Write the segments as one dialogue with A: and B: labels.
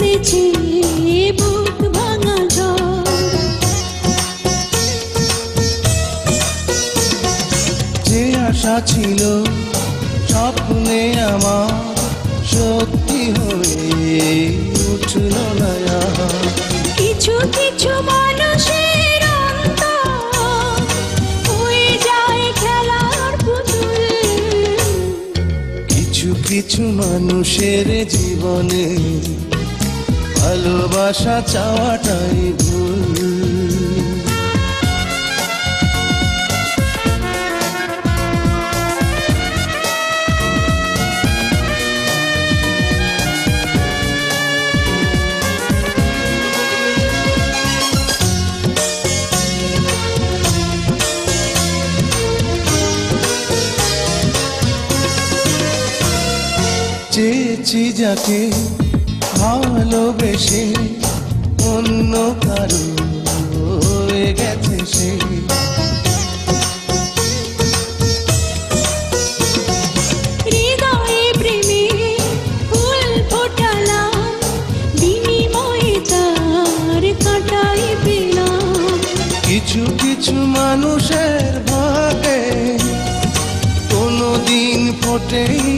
A: সেই বুক ভাঙা
B: যে আশা ছিল স্বপ্নে আমার সত্যি হয়ে উঠল না
A: কিছু কিছু মানুষের হয়ে যায় খেলার পুতুল।
B: কিছু কিছু মানুষের জীবনে ভালোবাসা চাওয়াটাই ভুল। যাকে ভালোবেসে অন্য কারও হয়ে গেছে সে। কিছু কিছু মানুষের ভাগে কোনো দিন ফোটেই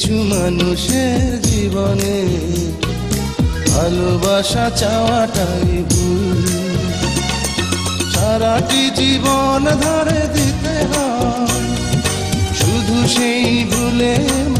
B: কিছু মানুষের জীবনে ভালোবাসা চাওয়াটাই ভুল। সারাটি জীবন ধরে দিতে হয় শুধু সেই ভুলের